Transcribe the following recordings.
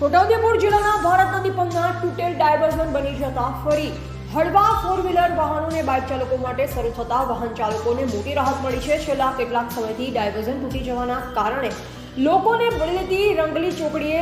છોટાઉદેપુર જિલ્લાના ભારત નદી પંગના તૂટેલ ડાયવર્ઝન બની જતા ફરી હળવા ફોર વ્હીલર વાહનોને બાઇક ચાલકો માટે શરૂ થતા વાહન ચાલકોને મોટી રાહત મળી છે. છેલ્લા કેટલાક સમયથી ડાયવર્ઝન તૂટી જવાના કારણે લોકોને વડેલીથી રંગલી ચોકડીએ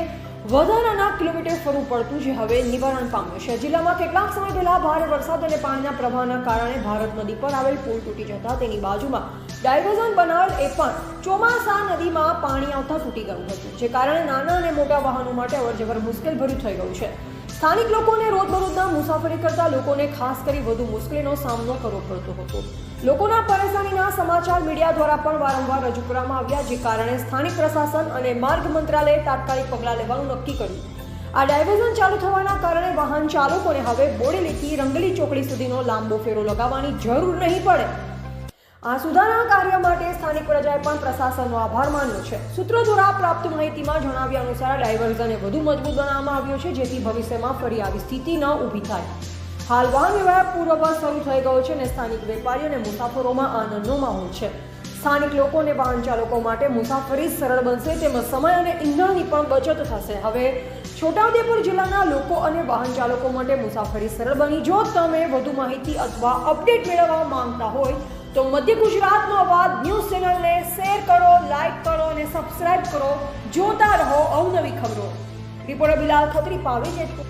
વધારાના કિલોમીટર ફરવું પડતું જે હવે નિવારણ પામ્યું છે. જિલ્લામાં કેટલાક સમય પહેલા ભારે વરસાદ અને પાણીના પ્રવાહના કારણે ભારત નદી પર આવેલ પુલ તૂટી જતા તેની બાજુમાં ડાયવર્ઝન બનાવેલ એ પણ ચોમાસા નદીમાં પાણી આવતા તૂટી ગયું હતું, જે કારણે નાના અને મોટા વાહનો માટે અવરજવર મુશ્કેલ ભર્યું થઈ ગયું છે. સ્થાનિક લોકોને રોજબરોજના મુસાફરી કરતા લોકોને ખાસ કરી વધુ મુશ્કેલીનો સામનો કરવો પડતો હતો. લોકોના પરેશાનીના સમાચાર મીડિયા દ્વારા પણ વારંવાર રજૂ કરવામાં આવ્યા, જે કારણે સ્થાનિક પ્રશાસન અને માર્ગ મંત્રાલયે તાત્કાલિક પગલાં લેવાનું નક્કી કર્યું. આ ડાયવર્ઝન ચાલુ થવાના કારણે વાહન ચાલકોને હવે બોડેલીથી રંગલી ચોકડી સુધીનો લાંબો ફેરો લગાવવાની જરૂર નહીં પડે. આ સુધારણા કાર્ય માટે સ્થાનિક પણ પ્રશાસનનો આભાર માન્યો છે. સૂત્રો દ્વારા પ્રાપ્ત માહિતીમાં જણાવ્યા અનુસાર ડાયવર્ઝનને વધુ મજબૂત બનાવવામાં આવ્યો છે, જેથી ભવિષ્યમાં ફરી આવી સ્થિતિ ન ઊભી થાય. હાલ વાહન વ્યવહાર પૂર્વવત શરૂ થઈ ગયો છે અને સ્થાનિક વેપારીઓ અને મુસાફરોમાં આનંદનો માહોલ છે. સ્થાનિક લોકોને વાહન ચાલકો માટે મુસાફરી સરળ બનશે તેમજ સમય અને ઈંધણની પણ બચત થશે. હવે છોટાઉદેપુર જિલ્લાના લોકો અને વાહન ચાલકો માટે મુસાફરી સરળ બની. જો તમે વધુ માહિતી અથવા અપડેટ મેળવવા માંગતા હોય તો મધ્ય ગુજરાતનો અવાજ ન્યૂઝ ચેનલને શેર કરો, લાઈક કરો અને સબસ્ક્રાઇબ કરો. જોતા રહો અવનવી ખબરો. રિપોર્ટર બિલાલ ખત્રી પાવી જેતપુર